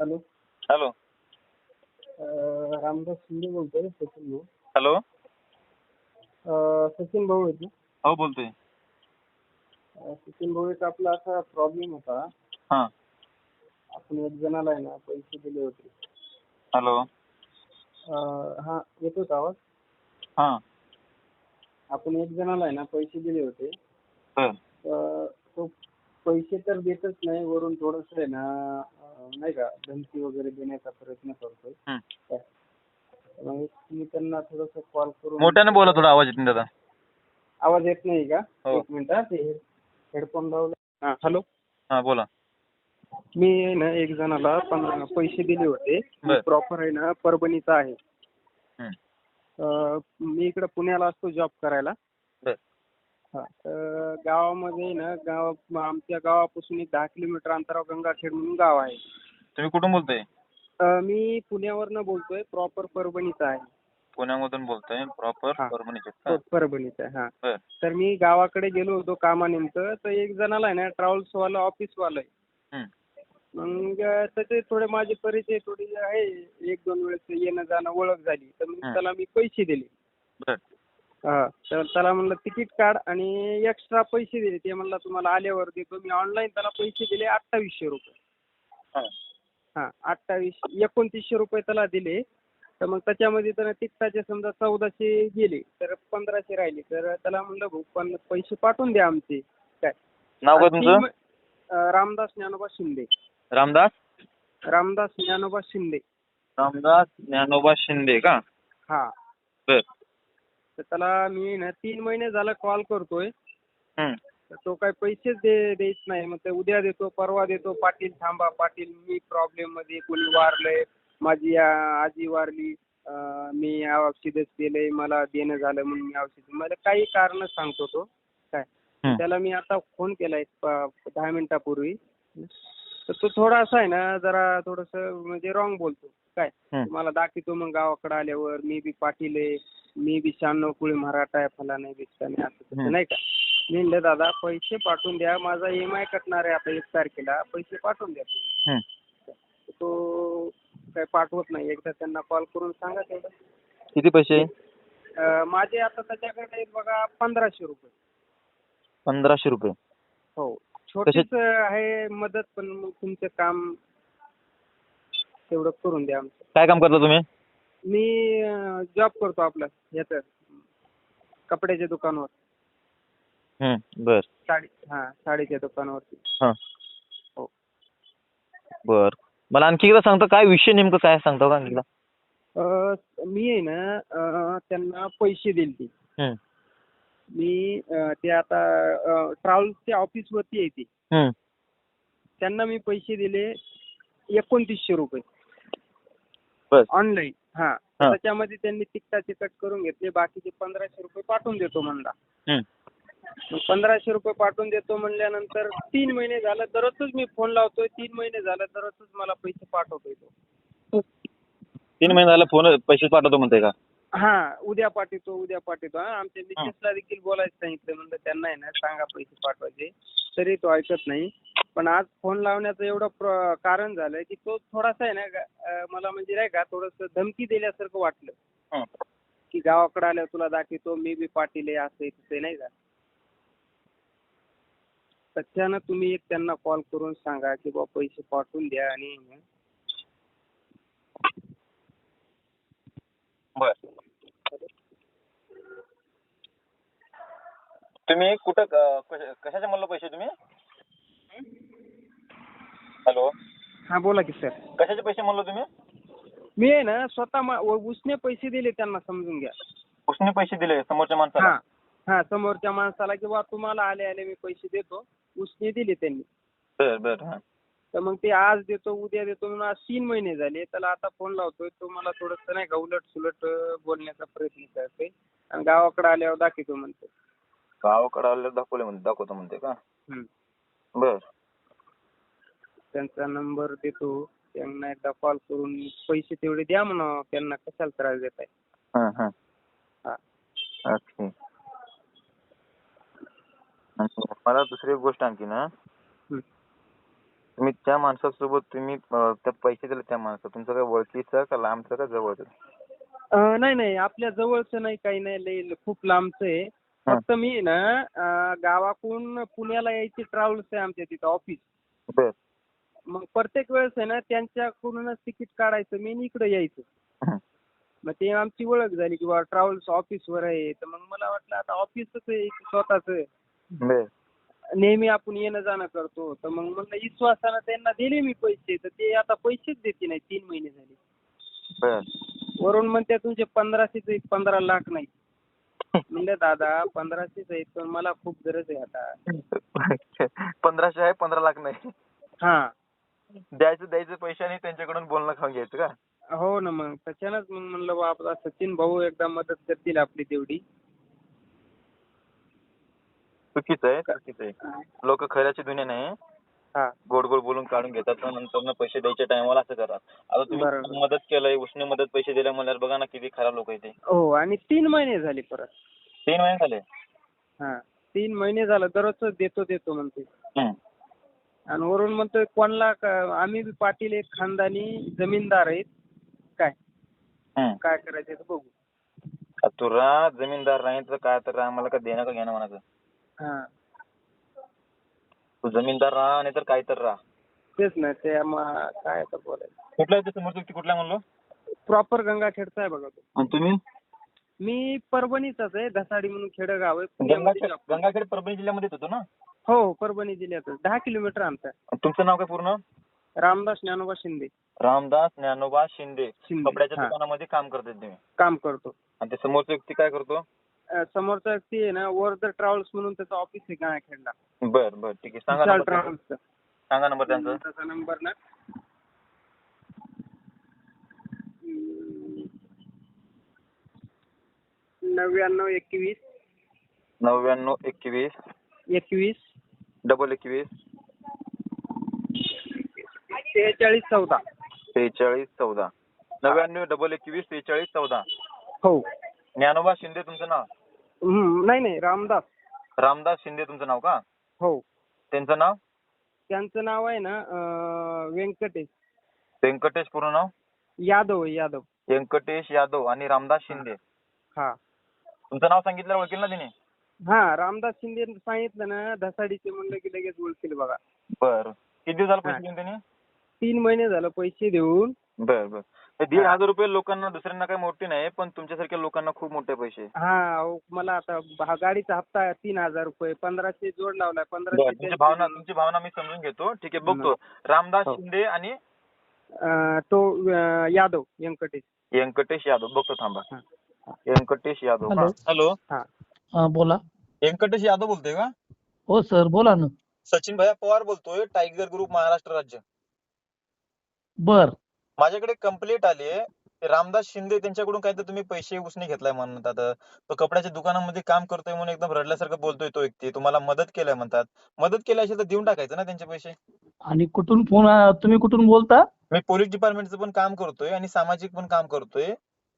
Hello. Hello. अं, रामदास शिंदे बोलतोय सचिन भाऊ. हॅलो. अं, सचिन भाऊ आहेत ना हो बोलतोय. अं, सचिन भाऊ एक आपला असा प्रॉब्लेम होता. हां. आपण एक जणाला आहे ना पैसे दिले होते. हॅलो. अं, हा येतो आवाज? हां. आपण एक जणाला आहे ना पैसे दिले होते. बर तो पैसे तर देतच नाही वरून थोडस आहे ना नाही का धमकी वगैरे देण्याचा प्रयत्न करतोय. हं. मग मी त्यांना थोडस कॉल करून मोठ्याने बोला थोडा आवाज येत नाही दादा. आवाज येत नाही का? हो. एक मिनिट हा ते हेडफोन लावले. हा हॅलो. हां बोला. मी आहे ना एक जणाला पण पैसे दिले होते. बर. प्रॉपर आहे ना परभणीचा आहे. हं. अं, मी इकडे पुण्याला असतो जॉब करायला. हा. तर गावामध्ये ना गाव आमच्या गावापासून एक दहा किलोमीटर अंतरावर गंगाखेड म्हणून गाव आहे. तुम्ही कुठून बोलतोय? अं, मी पुण्यावरनं बोलतोय प्रॉपर परभणीचा आहे. पुण्यामधून बोलतोय प्रॉपर हां. परभणीचे हो, परभणीचा आहे हा. बर. तर मी गावाकडे गेलो होतो कामानिमित्त तर एक जणाला आहे ना ट्रॅव्हल्सवाला ऑफिसवाला आहे. मग त्याचे थोडे माझे परिचय थोडी आहे एक दोन वेळेस येणं जाणं ओळख झाली. तर मग हं. त्याला मी पैसे दिले. बर. हा तर त्याला म्हणलं तिकीट काढ आणि एक्स्ट्रा पैसे दिले. ते म्हणला तुम्हाला आल्यावर देतो. मी ऑनलाईन त्याला पैसे दिले अठ्ठावीसशे रुपये. हां. हा अठ्ठावीस एकोणतीसशे रुपये त्याला दिले. तर मग त्याच्यामध्ये त्याला तिकटाचे समजा चौदाशे गेले तर पंधराशे राहिले. तर त्याला म्हणलं भाऊ पण पैसे पाठवून द्या आमचे. काय? नाव काय आणि तीन तुमचं म- अं, रामदास ज्ञानोबा शिंदे. रामदास? रामदास ज्ञानोबा शिंदे. रामदास ज्ञानोबा शिंदे का? हा. बर. तर त्याला मी ना तीन महिने झालं कॉल करतोय. हं. तर तो काय पैसेच दे देत नाही. मग ते उद्या देतो परवा देतो. पाटील थांबा पाटील मी प्रॉब्लेममध्ये कोणी वारलंय. माझी आ- आजी वारली. अं, मी औषधच केलंय मला देणं झालं म्हणून मी औषध मला काही कारण सांगतो तो. काय. त्याला मी आता फोन केलाय प- दहा मिनिटापूर्वी. तर तो थोडासा आहे ना जरा थोडस म्हणजे रॉंग बोलतो. काय. मला दाखवतो मग गावाकडे आल्यावर. मी बी पाटील आहे. मी शहाण्णव कुळी मराठा आहे फला नाही बिस्ता नाही असं तसं. नाही का? मी म्हणलं दादा पैसे पाठवून द्या माझा ई एम आय कटणार आहे आता एक तारखेला पैसे पाठवून द्या. हं. तो काय पाठवत नाही एकदा त्यांना कॉल करून सांगा तेवढं. किती पैसे? अं, माझे आता त्याच्याकडे आहेत बघा पंधराशे रुपये. पंधराशे रुपये. हो. छोटीच आहे मदत पण मग तुमचं काम तेवढं करून द्या आमचं. काय काम करता तुम्ही? मी जॉब करतो आपलं याचं. कपड्याच्या दुकानावर. हं, बर. साडी हां साडीच्या दुकानावरती. हां. हो. बर. मला आणखी एकदा सांगता काय विषय नेमकं काय सांगता का आणखी एकदा? अं, मी आहे ना अं, त्यांना पैसे दिले ते हं, मी अं, ते आता ट्रॅव्हल्सच्या ऑफिसवरती आहे ते. हं, त्यांना मी पैसे दिले एकोणतीसशे रुपये. बर. ऑनलाईन हां. हां. त्याच्यामध्ये त्यांनी तिकटाचे कट करून घेतले. बाकीचे पंधराशे रुपये पाठवून देतो म्हणला. मग पंधराशे रुपये पाठवून देतो म्हणल्यानंतर तीन महिने झालं दररोजच मी फोन लावतोय. तीन महिने झालं दररोजच मला पैसे पाठवतोय तो. तीन महिने झाले फोन पैसे पाठवतो म्हणते का? हा उद्या पाठवतो उद्या पाठवतो. हा आमच्या मिसेसला देखील बोलायचं सांगितलं म्हणलं त्यांना आहे ना सांगा पैसे पाठवायचे. तरी तो ऐकत नाही. पण आज फोन लावण्याचं एवढं प्र- कारण झालंय की तो थोडासा आहे ना गा- अं, मला म्हणजे नाही का थोडंसं धमकी दिल्यासारखं वाटलं. हं. की गावाकडे आल्यावर तुला दाखवतो मी बी पाटील आहे असं आहे तसं आहे, नाही का? त्याच्यानं तुम्ही एक त्यांना कॉल करून सांगा की बा पैसे पाठवून द्या आणि बर. तुम्ही कुठं क- कशाचे म्हणलं पैसे तुम्ही? हॅलो. हा बोला की सर. कशाचे पैसे म्हणलं तुम्ही? मी आहे ना स्वतः मा- व- उसने पैसे दिले त्यांना समजून घ्या. उसने पैसे दिले समोरच्या माणसाला? हा. हा समोरच्या माणसाला की बा तुम्हाला आले आले मी पैसे देतो. उसने दिले त्यांनी. बर बर हा. तर मग ते आज देतो उद्या देतो म्हणून आज तीन महिने झाले. त्याला आता फोन लावतोय तो मला थोडंसं नाही का उलट सुलट बोलण्याचा प्रयत्न करतोय. आणि गावाकडे आल्यावर दाखवतो म्हणतो गावाकडे आले दाखवले म्हणते दाखवतो म्हणते का. बर. त्यांचा नंबर देतो त्यांना एकदा कॉल करून पैसे तेवढे द्या म्हणा त्यांना कशाला त्रास देत आहे? हा हा. हा. आणि मला दुसरी एक गोष्ट आणखी ना हम्म. तुम्ही त्या माणसासोबत तुम्ही अं, त्या पैसे दिले त्या माणसा तुमचं काय ओळखीचं का लांबचं का जवळचं अं, नाही नाही आपल्या जवळचं नाही काही नाही लई खूप लांबचं आहे. फक्त मी ना गावाकडून पुण्याला यायची ट्रॅव्हल्स आहे आमच्या तिथं ऑफिस मग प्रत्येक वेळेस आहे ना त्यांच्याकडूनच तिकीट काढायचं मी आणि इकडे यायचं. मग ते आमची ओळख झाली की बा ट्रॅव्हल्स ऑफिसवर आहे. तर मग मला वाटलं आता ऑफिसच आहे स्वतःच नेहमी आपण येणं जाणं करतो. तर मग म्हणलं विश्वासानं त्यांना दिले मी पैसे तर ते आता पैसेच देते नाही तीन महिने झाले. वरून म्हणते तुमचे पंधराशेच आहेत पंधरा लाख नाही. म्हणलं दादा पंधराशेच आहेत पण मला खूप गरज आहे आता. पंधराशे आहे पंधरा लाख नाही. हा. द्यायचं द्यायचं पैसे आणि त्यांच्याकडून बोलणं खाऊन घ्यायचं का? हो ना मग. त्याच्यानंच मग म्हणलं बा आपला सचिन भाऊ एकदा मदत करतील आपली तेवढी. चुकीचं आहे चुकीचं आहे. लोक खऱ्याची दुनिया नाही. हा. गोड गोड बोलून काढून घेतात पण नंतर पैसे द्यायच्या टायमाला असं करा आता तुम्ही. मदत केलंय उसने मदत पैसे दिले म्हणल्यावर बघा ना किती खराब लोक ते हो आणि तीन महिने झाले परत. तीन महिने झाले? हा तीन महिने झालं दररोजच देतो देतो म्हणते. हम्म. आणि वरून म्हणतोय कोणला का- आम्ही बी पाटील एक खानदानी जमीनदार आहेत. काय? हम्म. काय करायचं ते बघू. तुला जमीनदार नाही तर काय तर आम्हाला का देणं का घेणं म्हणायचं? हा. तू जमीनदार राहा आणि तर काय तर राहा. तेच ना ते मग काय आता बोलायचं. कुठला आहे समोर व्यक्ती कुठला म्हणलो? प्रॉपर गंगाखेडचा आहे बघा तो. आणि तुम्ही? मी परभणीचाच आहे धसाडी म्हणून खेडेगाव आहे. पुण्यामध्ये गंगाखेड job करतो. गंगाखेड परभणी जिल्ह्यामध्येच होतो ना? हो हो परभणी जिल्ह्यातच दहा किलोमीटर आमचा. तुमचं नाव काय पूर्ण? रामदास ज्ञानोबा शिंदे. रामदास ज्ञानोबा शिंदे. शिंदे कपड्याच्या हा, दुकानामध्ये काम करतात तुम्ही. काम करतो. आणि ते समोरचा व्यक्ती काय करतो? अं, समोरचा व्यक्ती आहे ना वर्ध ट्रॅव्हल्स म्हणून त्याचं ऑफिस आहे गंगाखेडला बर बर ठीक आहे. सांगा विशाल नंबर त्यांचा. ट्रॅव्हल्सचं सांगा नंबर त्यांचा. त्याचा नंबर ना. हम्म. नव्याण्णव एकवीस. नव्याण्णव एकवीस. एकवीस. डबल एकवीस. सेहेचाळीस चौदा. सेहेचाळीस चौदा. नव्याण्णव डबल एकवीस सेहेचाळीस चौदा. हो. ज्ञानोबा शिंदे तुमचं नाव? नाही नाही रामदास. रामदास शिंदे तुमचं नाव का? हो. त्यांचं नाव? त्यांचं नाव आहे ना अं, व्यंकटेश. व्यंकटेश पूर्ण नाव? यादव आहे यादव. व्यंकटेश यादव आणि रामदास शिंदे. हा. तुमचं नाव सांगितलं ओळखेल ना तिने? हा रामदास शिंदे सांगितलं ना धसाडीचे म्हणलं की लगेच ओळखील बघा. बर. किती दिवस झालं. पैसे देऊन त्यांनी तीन महिने झालं पैसे देऊन. बर बर. दीड हजार रुपये लोकांना दुसऱ्यांना काही मोठे नाही पण तुमच्यासारख्या लोकांना खूप मोठे पैसे. हा अहो, मला आता गाडीचा हप्ता आहे तीन हजार रुपये. पंधराशे जोड लावलाय बरं, पंधराशे तुमची भावना. तुमची भावना मी समजून घेतो. ठीक आहे बघतो. रामदास हो. शिंदे आणि अं, तो अं, यादव व्यंकटेश. व्यंकटेश यादव. बघतो थांबा. हा. व्यंकटेश यादव. हॅलो. हॅलो. हा. हा बोला. व्यंकटेश यादव बोलतोय का? हो सर बोला ना. सचिन भैया पवार बोलतोय टायगर ग्रुप महाराष्ट्र राज्य. बर. माझ्याकडे कंप्लेंट आली आहे. रामदास शिंदे त्यांच्याकडून काहीतरी तुम्ही पैसे उसने घेतलाय म्हणतात. आता तो कपड्याच्या दुकानामध्ये काम करतोय म्हणून एकदम रडल्यासारखं बोलतोय तो व्यक्ती. तुम्हाला मदत केलाय म्हणतात. मदत केली असेल तर देऊन टाकायचं ना त्यांचे पैसे? आणि कुठून फोन तुम्ही कुठून बोलता? मी पोलीस डिपार्टमेंटचं पण काम करतोय आणि सामाजिक पण काम करतोय.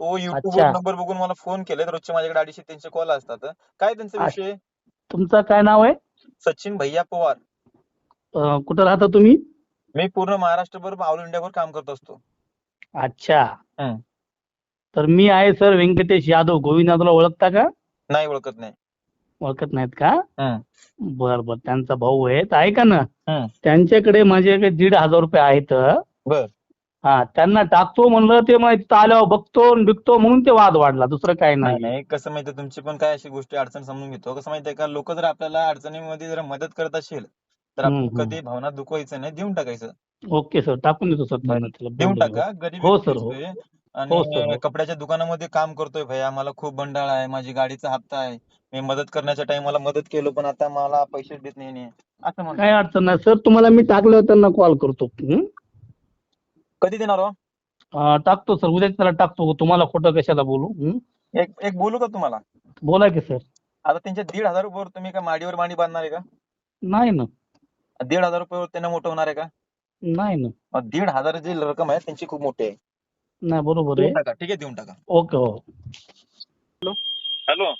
तो युट्यूब अच्छा. नंबर बघून मला फोन केलाय रोजचे माझ्याकडे अडीचशे तीनशे कॉल असतात. काय त्यांचा अच्छा. विषय? तुमचं काय नाव आहे? सचिन भैया पवार. अं, कुठं राहता तुम्ही? मी पूर्ण महाराष्ट्रभर ऑल इंडियाभर काम करत असतो. अच्छा. हं. तर मी आहे सर व्यंकटेश यादव. गोविंदाला ओळखता का? नाही ओळखत नाही. ओळखत नाहीत का? हं. बर बर. त्यांचा भाऊ आहे तर ऐका ना. हं. त्यांच्याकडे माझ्याकडे दीड हजार रुपये आहेत. बर. हा त्यांना टाकतो म्हणलं ते मग तिथं आल्यावर बघतो आणि बिकतो म्हणून ते वाद वाढला. दुसरं काय नाही नाही. नाही. कसं माहितीये तुमची पण काय अशी गोष्टी अडचण समजून घेतो. कसं माहितीये का? लोक जर आपल्याला अडचणीमध्ये जर मदत करत असेल तर आपण हम्म, हम्म. कधी भावना दुखवायचं नाही देऊन टाकायचं. Okay sir. टाकून देतो सर त्याला देऊन. टाका गरीब हो व्यक्ती सर, हो. असतोय हो सर, आणि हो. कपड्याच्या दुकानामध्ये काम करतोय भैया मला खूप बंडाळ आहे माझी गाडीचा हप्ता आहे. मी मदत करण्याच्या टाइमला मदत केलो पण आता मला पैसे देत नाही. असं म्हणतो. काय अडचण नाही सर. तुम्हाला मी टाकल्यावर त्यांना कॉल करतो. हं? कधी देणार हो? अं, टाकतो सर. उद्या त्याला टाकतो. तुम्हाला खोटं कशाला बोलू? हं? एक एक बोलू का तुम्हाला? बोला की सर. आता त्यांच्या दीड हजार रुपयावर तुम्ही काय माडीवर माडी बांधणार आहे का? नाही ना. दीड हजार रुपयावर त्यांना मोठं होणार आहे का? नाही ना. मग दीड हजार जी रक्कम आहे त्यांची खूप मोठी आहे. नाही बरोबर आहे. देऊन टाका ठीक आहे देऊन टाका. ओके हो. हॅलो?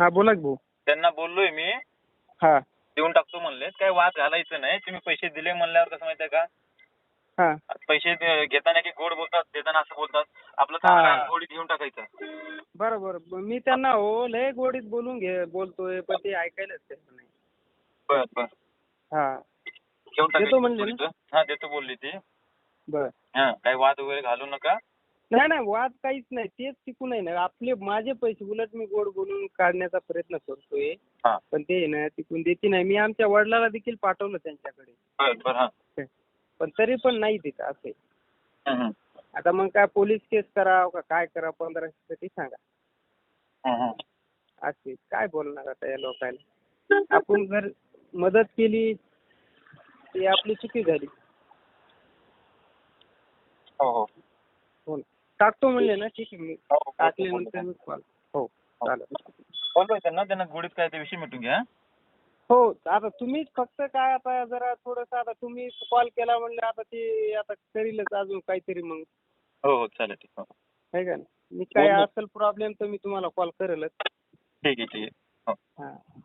हा बोला की भाऊ. त्यांना बोललोय मी. हा. देऊन टाकतो म्हणले. काय वाद घालायचं नाही. तुम्ही पैसे दिले म्हणल्यावर कसं माहितीये का? हा. पैसे दे- घेताना की गोड बोलतात देताना असं बोलतात. आपलं हा. चांगलं आहे, गोडीत घेऊन टाकायचं. बरोबर. मी त्यांना हो लय गोडीत बोलून घे बोलतोय पण ते ऐकायलाच तयार नाही. बर बर. हा. घेऊन देतो म्हणले ना? हा. देतो बोलली ती. बर. हा काही वाद वगैरे घालू नका. नाही नाही वाद काहीच नाही. तेच टिकून आहे ना आपले माझे पैसे उलट मी गोड बोलून काढण्याचा प्रयत्न करतोय. हा. पण ते आहे ना तिकून देते नाही. मी आमच्या वडिलाला देखील पाठवलं त्यांच्याकडे. बर बर हा. पण तरी पण नाही तिथं असे. हम्म, हम्म. आता मग काय पोलीस केस करावं का काय करावं पंधराशे ते सांगा. हम्म, हम्म. असे काय बोलणार आता या लोकांना? आपण जर मदत केली ती आपली चुकी झाली. हो हो. हो ना. टाकतो म्हणले ना ठीक आहे मी हो, हो, टाकल्यानंतर मी हो चालेल. त्यांना गोडीत काय ते विषय मिटून घ्या. हो आता तुम्हीच फक्त काय आता जरा थोडंसं आता तुम्ही कॉल केला म्हणलं आता ते आता करीलच अजून काहीतरी मग. हो हो चालेल ठीक का नाही? मी काय हो, हो. असेल प्रॉब्लेम तर मी तुम्हाला कॉल करेलच. ठीक आहे ठीक आहे. हो. हां.